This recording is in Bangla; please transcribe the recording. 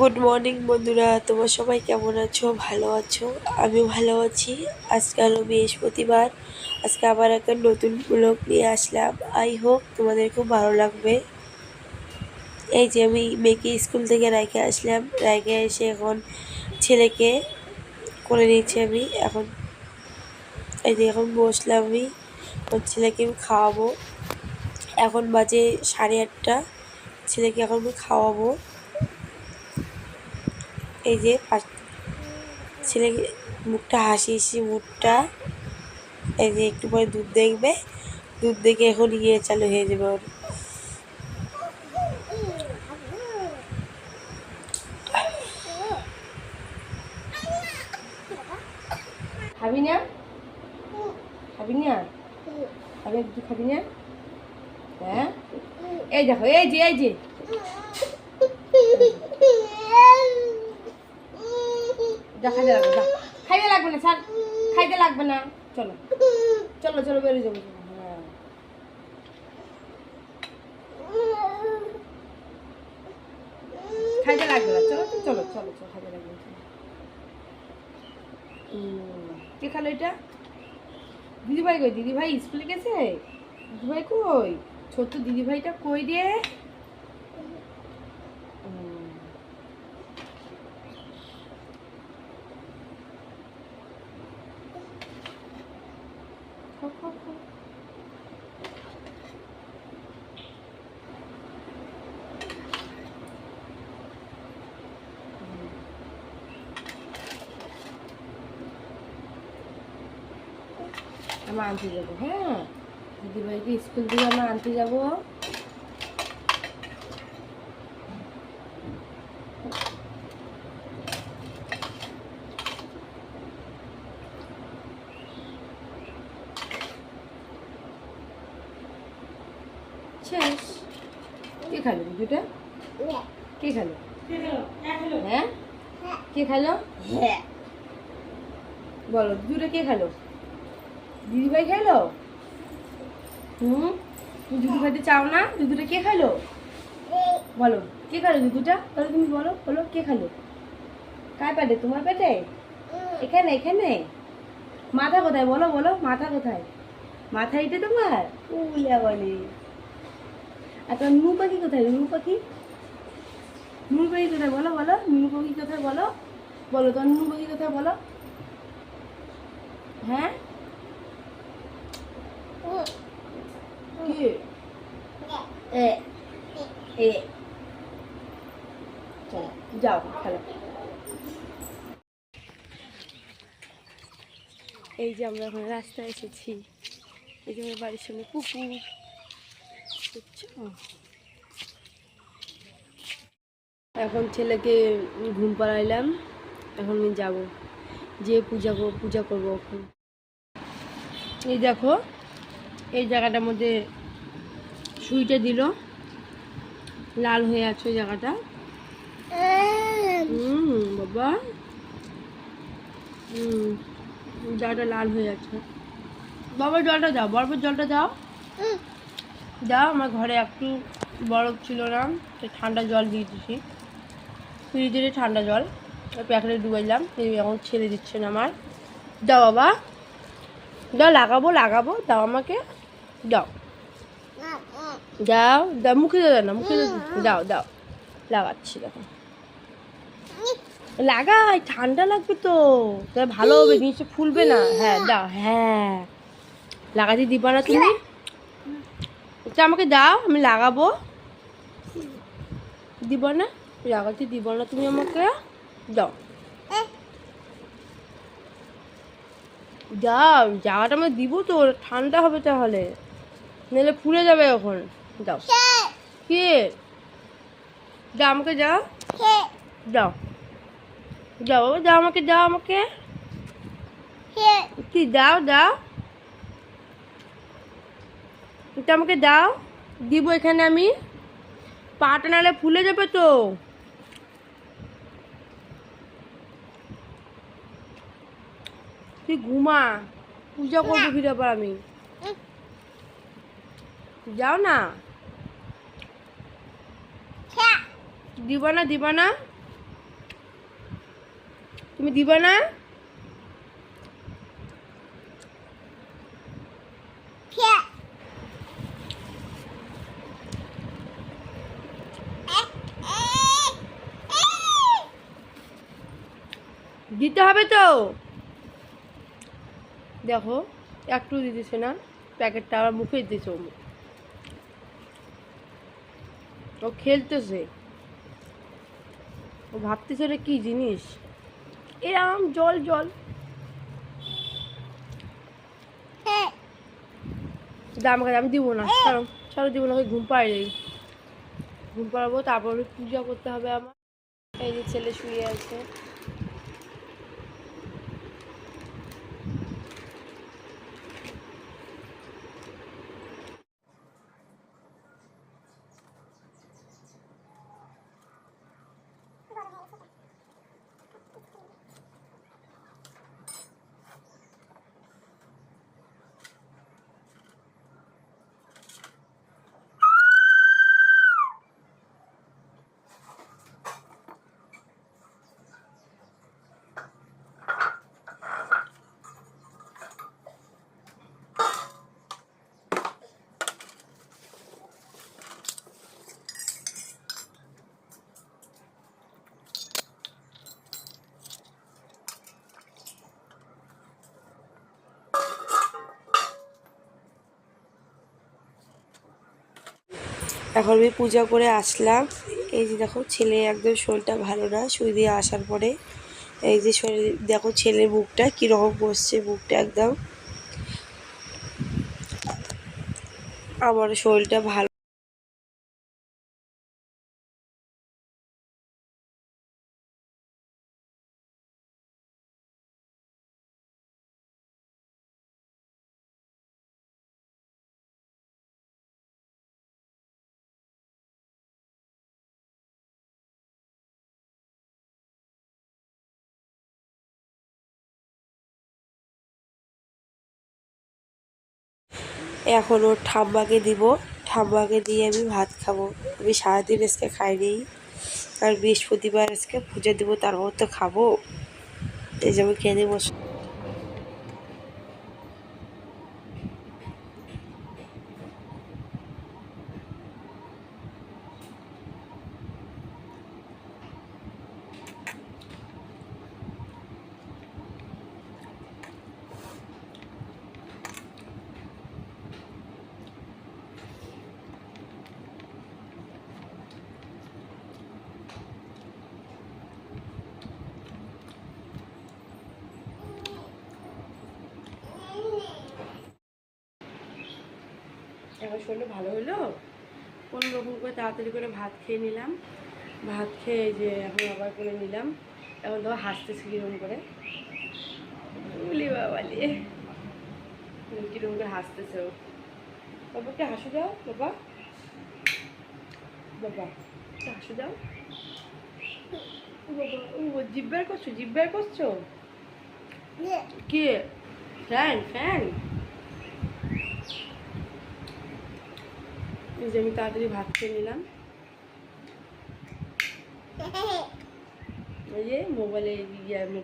গুড মর্নিং বন্ধুরা। তোমার সবাই কেমন আছো? ভালো আছো? আমিও ভালো আছি। আজকে হলো বৃহস্পতিবার। আজকে আবার একটা নতুন ব্লগ নিয়ে আসলাম। আই হোপ তোমাদের খুব ভালো লাগবে। এই যে আমি মেয়েকে স্কুল থেকে রাইখে আসলাম। রাইখে এসে এখন ছেলেকে করে নিয়েছি আমি। এখন এই যে এখন বসলাম আমি। এখন ছেলেকে আমি খাওয়াবো। এখন বাজে সাড়ে আটটা। ছেলেকে এখন আমি খাওয়াবো। এই যে ছেলে মুখটা হাসি হাসি, মুখটা এই যে একটু পরে দুধ দেখবে। দুধ দেখে এখন ইয়ে চালু হয়ে যাবে ওর। খাবি না? খাবি না? খাবি খাবি না? হ্যাঁ? এই দেখো, এই যে এই যে। যা, খাইতে লাগবে খাইতে লাগবে না স্যার খাইতে লাগবে না। চলো। চলো চলো, বেরিয়ে যাব। হ্যাঁ। খাইতে লাগবে না, চলো চলো চলো খাইতে লাগবে কে খালো দিদিভাই কই? দিদিভাই স্কুলে গেছে? দিদিভাই কই? ছোট্ট দিদিভাইটা কই রে? আমরা আনতে যাব হ্যাঁ? দিদিভাইকে স্কুল থেকে আমরা আনতে যাব। শেষ। কে খালো দুটা? কে খালো? হ্যাঁ? কে খালো? হ্যাঁ। বলো দুটো কে খালো? দিদিভাই খাইলো? হুম? তুমি দুধু খাইতে চাও না? দুধুটা কে খাইলো? বলো, কে খাইলো দুধুটা তাহলে তুমি বলো বলো, কে খাইলো? কার পেটে? তোমার পেটে? এখানে এখানে? মাথা কোথায়? বলো বলো, মাথা কোথায়? মাথা এটা তোমার? উলিয়া বলে। আর তোমার নু পাখি কোথায়? নু পাখি? নুনু পাখি কোথায়? বলো বলো, নুনু পাখি কোথায়? বলো। বলো, তোমার নুনু পাখি কোথায়? বলো। হ্যাঁ কি এ এ চলো যাও খেলো এই যে আমরা এখন রাস্তায় এসেছি। এই যে আমার বাড়ির সামনে পুকুর। এখন ছেলেকে ঘুম পাড়াইলাম। এখন আমি যাব। যে পূজা পূজা করব এখন। এই দেখো, এই জায়গাটার মধ্যে সুইটা দিল। লাল হয়ে আছে ওই জায়গাটা। হুম বাবা। হুম জায়গাটা লাল হয়ে আছে। বাবা জলটা দাও বরফের জলটা দাও। দাও আমার ঘরে একটু বরফ ছিল না তো ঠান্ডা জল দিয়ে দিছি। ফ্রিজের ঠান্ডা জল ওই প্যাকেটে ডুবাইলাম এখন ছেড়ে দিচ্ছে না আমার। দাও বাবা। দাও লাগাবো লাগাবো দাও আমাকে। দাও। দাও দাও, মুখে দাও না, মুখে দাও দাও। লাগাচ্ছি, দেখো। লাগাই, ঠান্ডা লাগবে তো। তাহলে ভালো হবে, জিনিসটা ফুলবে না। হ্যাঁ দাও হ্যাঁ। লাগাতে দিবা না তুমি? এটা আমাকে দাও, আমি লাগাবো। দিব না? লাগাতে দিব না তুমি আমাকে? দাও। দাও জায়গাটা আমি দিব তো, ঠান্ডা হবে তাহলে। নাহলে ফুলে যাবে এখন। দাও কে? দাও আমাকে দাও দাও দাও বাবা দাও আমাকে দাও আমাকে। কি? দাও দাও। এটা আমাকে দাও। দিব এখানে আমি। পাটা নাহলে ফুলে যাবে তো। তুই ঘুমা। পূজা করব ফিরে আবার আমি। যাও না। দিবা না দিবা না। তুমি দিবা না? দিতে হবে তো। দেখো একটু দিতেছে না প্যাকেটটা আবার মুখে দিতেছে ও খেলতেছে। ও ভাবতেছে এটা কি জিনিস? এরম জল জল। দাম কাছে আমি দিব না। কারণ চলো দিব না ওই ঘুম যাই ঘুম পাড়াবো তারপর পূজা করতে হবে আমার। এই যে ছেলে শুয়ে আছে। এখন আমি পূজা করে আসলাম। এই যে দেখো, ছেলে একদম শরীরটা ভালো না, শুয়ে দিয়ে আসার পরে। এই যে শরীর, দেখো ছেলের মুখটা কীরকম বসছে মুখটা একদম। আমার শরীরটা ভালো এখন ওর ঠাম্মাকে দিব। ঠাম্মাকে দিয়ে আমি ভাত খাব। আমি সারাদিন আজকে খাইনি আর বৃহস্পতিবার আজকে পুজো দেবো তারপর তো খাব। এই যে আমি খেয়ে বসে এবার শরীরটা ভালো হলো। কোনো রকম করে তাড়াতাড়ি করে ভাত খেয়ে নিলাম। ভাত খেয়ে যে এখন আবার করে নিলাম। এখন তো হাসতেছি কিরম করে। বলি বাবালি কিরম করে হাসতেছে ও। বাবাকে হাসু দাও বাবা। বাবা হাসু দাও বাবা ও জিব্বার করছ জিব্বার করছ? কে? Fan fan. এই যে আমি তাড়াতাড়ি ভাত খেয়ে নিলাম। এই যে মোবাইলে মোবাইল